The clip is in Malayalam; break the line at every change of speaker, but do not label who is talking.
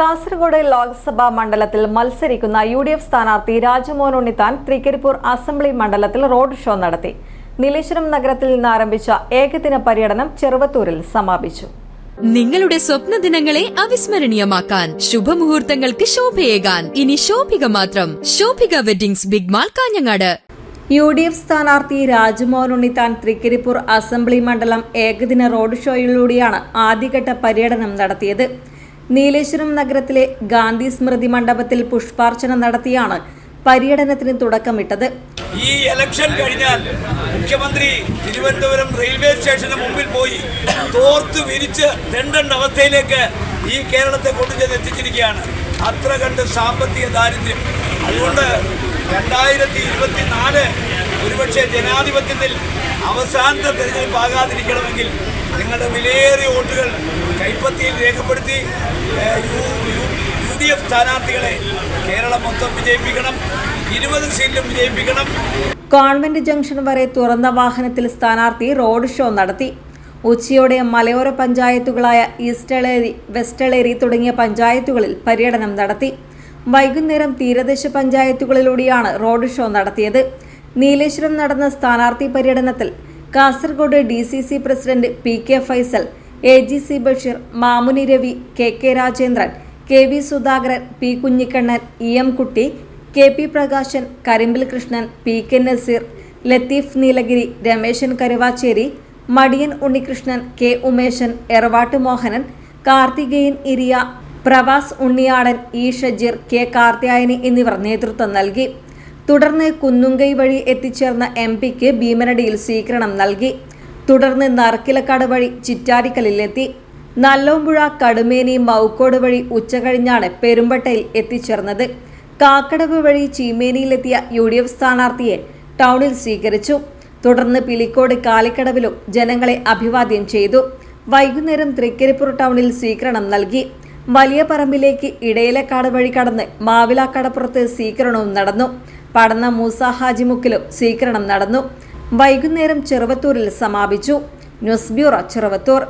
കാസർഗോഡ് ലോക്സഭാ മണ്ഡലത്തിൽ മത്സരിക്കുന്ന യു ഡി എഫ് സ്ഥാനാർത്ഥി രാജമോഹൻ ഉണ്ണിത്താൻ തൃക്കരിപ്പൂർ അസംബ്ലി മണ്ഡലത്തിൽ റോഡ് ഷോ നടത്തി. നീലേശ്വരം നഗരത്തിൽ നിന്ന് ആരംഭിച്ച ഏകദിന പര്യടനം ചെറുവത്തൂരിൽ സമാപിച്ചു.
നിങ്ങളുടെ സ്വപ്ന ദിനങ്ങളെ അവിസ്മരണീയമാക്കാൻ ശുഭമുഹൂർത്തങ്ങൾക്ക് ശോഭയേകാൻ. ഇനി ശോഭിക മാത്രം. Shobhika weddings big mall Kanhangad.
U D F സ്ഥാനാർത്ഥി രാജ്മോഹൻ ഉണ്ണിത്താൻ തൃക്കരിപ്പൂർ അസംബ്ലി മണ്ഡലം ഏകദിന റോഡ് ഷോയിലൂടെയാണ് ആദ്യഘട്ട പര്യടനം നടത്തിയത്. നീലേശ്വരം നഗരത്തിലെ ഗാന്ധി സ്മൃതി മണ്ഡപത്തിൽ പുഷ്പാർച്ചന നടത്തിയാണ് പര്യടനത്തിന് തുടക്കമിട്ടത്.
ഈ ഇലക്ഷൻ കഴിഞ്ഞാൽ മുഖ്യമന്ത്രി തിരുവനന്തപുരം റെയിൽവേ സ്റ്റേഷന് മുമ്പിൽ പോയി തോർത്ത് വിരിച്ച് തെണ്ടണ്ട അവസ്ഥയിലേക്ക് ഈ കേരളത്തെ കൊണ്ടുചെന്ന് എത്തിച്ചിരിക്കുകയാണ്. അത്ര കണ്ട് സാമ്പത്തിക ദാരിദ്ര്യം. അതുകൊണ്ട് രണ്ടായിരത്തി ഇരുപത്തിനാല് ഒരുപക്ഷെ ജനാധിപത്യത്തിൽ അവസാനത്തെ തെരഞ്ഞെടുപ്പ് ആകാതിരിക്കണമെങ്കിൽ നിങ്ങളുടെ വിലയേറിയ വോട്ടുകൾ കൈപ്പത്തിയിൽ രേഖപ്പെടുത്തി യു ഡി എഫ് സ്ഥാനാർത്ഥികളെ കേരളം മൊത്തം വിജയിപ്പിക്കണം ഇരുപത് സീറ്റും വിജയിപ്പിക്കണം.
കോൺവെന്റ് ജംഗ്ഷൻ വരെ തുറന്ന വാഹനത്തിൽ സ്ഥാനാർത്ഥി റോഡ് ഷോ നടത്തി. ഉച്ചയോടെ മലയോര പഞ്ചായത്തുകളായ ഈസ്റ്റളേരി വെസ്റ്റളേരി തുടങ്ങിയ പഞ്ചായത്തുകളിൽ പര്യടനം നടത്തി. വൈകുന്നേരം തീരദേശ പഞ്ചായത്തുകളിലൂടെയാണ് റോഡ് ഷോ നടത്തിയത്. നീലേശ്വരം നടന്ന സ്ഥാനാർത്ഥി പര്യടനത്തിൽ Kasaragod D C C president P K Faisal A G C Basheer Mamuni Ravi K K Rajendran K V Sudhakaran P Kunhikannan E M Kutty K P Prakashan Karimbil Krishnan P K Naseer Latheef Neelagiri Rameshan Karuvacheri Madiyan Unnikrishnan K Umeshan Eravatt Mohanan Karthikeyan Iriya Pravas Unniyadan E Shajeer K Karthyayani എന്നിവർ നേതൃത്വം നൽകി. തുടർന്ന് കുന്നുങ്കൈ വഴി എത്തിച്ചേർന്ന എം പിക്ക് ഭീമനടിയിൽ സ്വീകരണം നൽകി. തുടർന്ന് നറുക്കിലക്കാട് വഴി ചിറ്റാരിക്കലിലെത്തി. നല്ലോമ്പുഴ കടുമേനി മൗക്കോട് വഴി ഉച്ചകഴിഞ്ഞാണ് പെരുമ്പട്ടയിൽ എത്തിച്ചേർന്നത്. കാക്കടവ് വഴി ചീമേനിയിലെത്തിയ യു ഡി എഫ് സ്ഥാനാർത്ഥിയെ ടൗണിൽ സ്വീകരിച്ചു. തുടർന്ന് പിലിക്കോട് കാലിക്കടവിലും ജനങ്ങളെ അഭിവാദ്യം ചെയ്തു. വൈകുന്നേരം തൃക്കരിപ്പൂർ ടൗണിൽ സ്വീകരണം നൽകി. വലിയ പറമ്പിലേക്ക് ഇടയിലക്കാട് വഴി കടന്ന് മാവിലാക്കടപ്പുറത്ത് സ്വീകരണവും നടന്നു. പടന്ന മൂസ ഹാജിമുക്കിലും സ്വീകരണം നടന്നു. വൈകുന്നേരം ചെറുവത്തൂരിൽ സമാപിച്ചു. News bureau Cheruvathur.